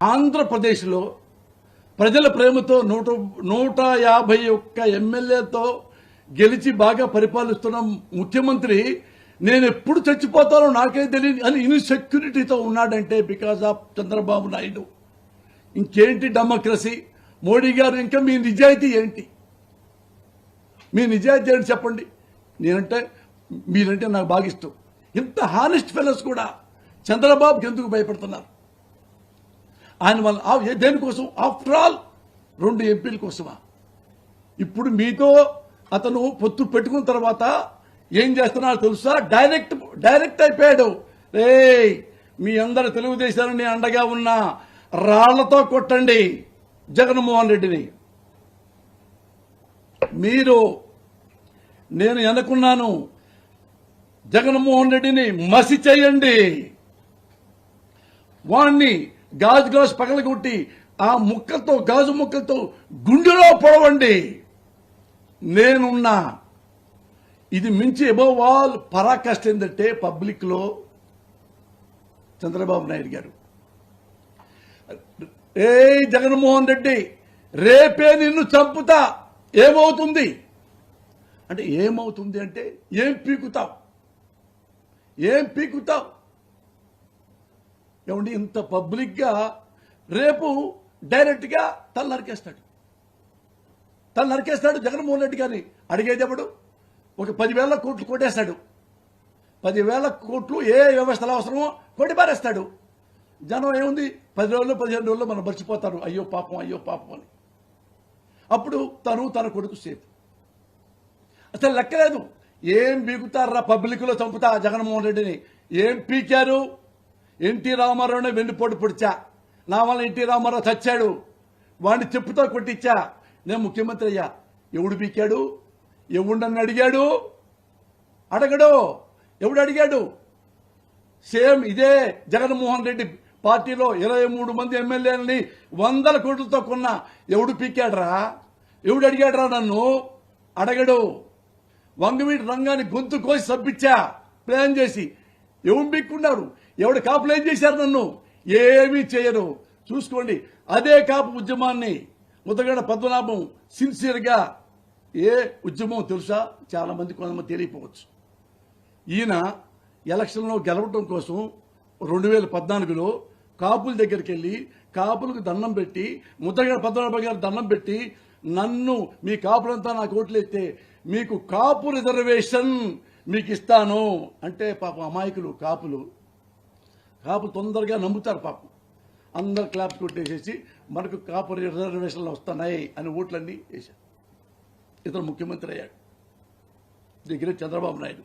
ఆంధ్రప్రదేశ్లో ప్రజల ప్రేమతో నూట నూట యాభై ఒక్క ఎమ్మెల్యేతో గెలిచి బాగా పరిపాలిస్తున్న ముఖ్యమంత్రి నేను ఎప్పుడు చచ్చిపోతానో నాకే తెలియదు అని ఇన్సెక్యూరిటీతో ఉన్నాడంటే బికాజ్ ఆఫ్ చంద్రబాబు నాయుడు. ఇంకేంటి డెమోక్రసీ? మోడీ గారు ఇంకా మీ నిజాయితీ ఏంటి? మీ నిజాయితీ ఏంటి చెప్పండి. నేనంటే మీరంటే నాకు బాగా ఇష్టం. ఇంత హానెస్ట్ ఫెలోస్ కూడా చంద్రబాబుకి ఎందుకు భయపడుతున్నారు? ఆయన వల్ల ఆ- దేనికోసం ఆఫ్టర్ ఆల్ రెండు ఎంపీల కోసమా? ఇప్పుడు మీతో అతను పొత్తు పెట్టుకున్న తర్వాత ఏం చేస్తున్నారో తెలుసా? డైరెక్ట్ డైరెక్ట్ అయిపోయాడు. రే మీ అందరు తెలుగుదేశాన్ని అండగా ఉన్న రాళ్ళతో కొట్టండి జగన్మోహన్ రెడ్డిని. మీరు నేను ఎనుకున్నాను జగన్మోహన్ రెడ్డిని మసి చేయండి. వాణ్ణి గాజు గ్లాస్ పగలగొట్టి ఆ ముక్కలతో గాజు ముక్కలతో గుండెలో పొడవండి. నేనున్నా. ఇది మించి అబౌవ్ ఆల్ పరాకాష్ట ఏంటంటే పబ్లిక్లో చంద్రబాబు నాయుడు గారు. ఏ జగన్మోహన్ రెడ్డి రేపే నిన్ను చంపుతా. ఏమవుతుంది? అంటే ఏమవుతుంది అంటే ఏం పీకుతావు? ఏం పీకుతావు? ఏమండి ఇంత పబ్లిక్గా రేపు డైరెక్ట్గా తల నరికేస్తాడు. తల నరికేస్తాడు జగన్మోహన్ రెడ్డి గారిని. అడిగేది ఎవడు? ఒక పదివేల కోట్లు కొట్టేస్తాడు. పదివేల కోట్లు ఏ వ్యవస్థలు అవసరమో కొట్టి పారేస్తాడు జనం ఏముంది? పది రోజులు పదిహేను రోజుల్లో మనం మర్చిపోతారు. అయ్యో పాపం అయ్యో పాపం అని. అప్పుడు తను తన కొడుకు సేఫ్. అసలు లెక్కలేదు. ఏం బీగుతారా పబ్లిక్లో చంపుతా జగన్మోహన్ రెడ్డిని? ఏం పీకారు? ఎన్టీ రామారావునే వెన్నుపోటు పొడిచా. నా వల్ల ఎన్టీ రామారావు చచ్చాడు. వాడిని చెప్పుతో కొట్టించా. నేను ముఖ్యమంత్రి అయ్యా. ఎవడు పీకాడు? ఎవడని అడిగాడు? అడగడు. ఎవడు అడిగాడు? సేమ్ ఇదే జగన్మోహన్ రెడ్డి పార్టీలో ఇరవై మూడు మంది ఎమ్మెల్యేలని వందల కోట్లతో కొన్న. ఎవడు పీకాడరా? ఎవడు అడిగాడరా నన్ను? అడగడు. వంగవీటి రంగాన్ని గొంతు కోసి సబ్బిచ్చా ప్లాన్ చేసి. ఎవరు పీక్కున్నారు ఎవడు కాపులు ఏం చేశారు నన్ను? ఏమీ చేయను. చూసుకోండి అదే కాపు ఉద్యమాన్ని ముద్దగడ పద్మనాభం సిన్సియర్గా ఏ ఉద్యమం తెలుసా? చాలామంది కొంతమంది తెలియకపోవచ్చు. ఈయన ఎలక్షన్లో గెలవటం కోసం రెండు వేల పద్నాలుగులో కాపుల దగ్గరికి వెళ్ళి కాపులకు దండం పెట్టి ముద్దగడ పద్మనాభ గారు దండం పెట్టి నన్ను మీ కాపులంతా నాకు ఓట్లయితే మీకు కాపు రిజర్వేషన్ మీకు ఇస్తాను అంటే పాప అమాయకులు కాపులు. కాపు తొందరగా నమ్ముతారు పాపం. అందరు క్లాప్ కొట్టేసేసి మనకు కాపు రిజర్వేషన్లు వస్తున్నాయి అని ఓట్లన్నీ వేశారు. ఇతను ముఖ్యమంత్రి అయ్యాడు. దగ్గర చంద్రబాబు నాయుడు.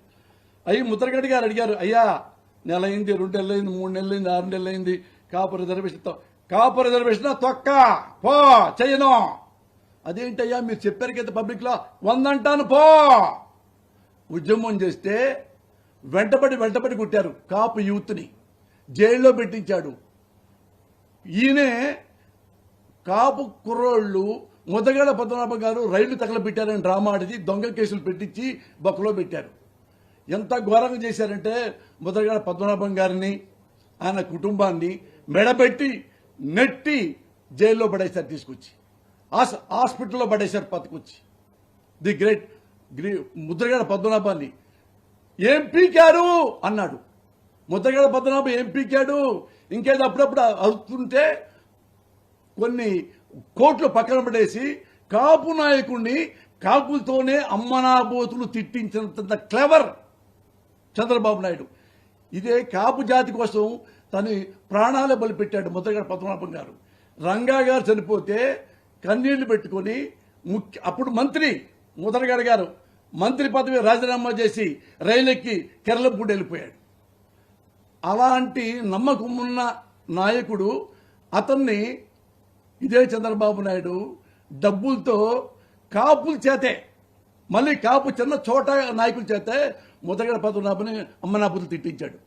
అయ్యి ముద్రగడ్డి గారు అడిగారు అయ్యా నెల అయింది రెండు నెలలు అయింది మూడు నెలలు అయింది ఆరు నెలలు అయింది కాపు రిజర్వేషన్ కాపు రిజర్వేషన్ తొక్క పో చెయ్యను. అదేంటయ్యా మీరు చెప్పారు కదా పబ్లిక్లో వందంటాను పో. ఉద్యమం చేస్తే వెంటబడి వెంటబడి కొట్టారు కాపు యూత్ని. జైల్లో పెట్టించాడు. ఈయనే కాపు కుర్రోళ్ళు ముదగడ పద్మనాభం గారు రైళ్ళు తగలబెట్టారని డ్రామా ఆడిచి దొంగ కేసులు పెట్టించి బొక్కలో పెట్టారు. ఎంత ఘోరంగా చేశారంటే ముదగడ పద్మనాభం గారిని ఆయన కుటుంబాన్ని మెడబెట్టి నెట్టి జైల్లో పడేశారు తీసుకొచ్చి. హాస్- హాస్పిటల్లో పడేశారు పట్టుకొచ్చి. ది గ్రేట్ ముద్రగడ పద్మనాభాన్ని. ఏం పీకారు? అన్నాడు. ముద్దగడ పద్మనాభం ఏం పీకాడు? ఇంకేదో అప్పుడప్పుడు అవుతుంటే కొన్ని కోట్లు పక్కన పడేసి కాపు నాయకుడిని కాపులతోనే అమ్మనాబోతులు తిట్టించినంత క్లెవర్ చంద్రబాబు నాయుడు. ఇదే కాపు జాతి కోసం తన ప్రాణాలే బలిపెట్టాడు ముద్రగడ పద్మనాభం గారు. రంగా గారు చనిపోతే కన్నీళ్ళు పెట్టుకొని ముఖ్య అప్పుడు మంత్రి ముద్రగడ గారు మంత్రి పదవి రాజీనామా చేసి రైలెక్కి కేరళపూడి వెళ్ళిపోయాడు. అలాంటి నమ్మకం ఉన్న నాయకుడు అతన్ని ఇదే చంద్రబాబు నాయుడు డబ్బులతో కాపుల చేతే మళ్ళీ కాపు చిన్న చోట నాయకుల చేతే ముదగడ నాపని అమ్మనాపులు తిట్టించాడు.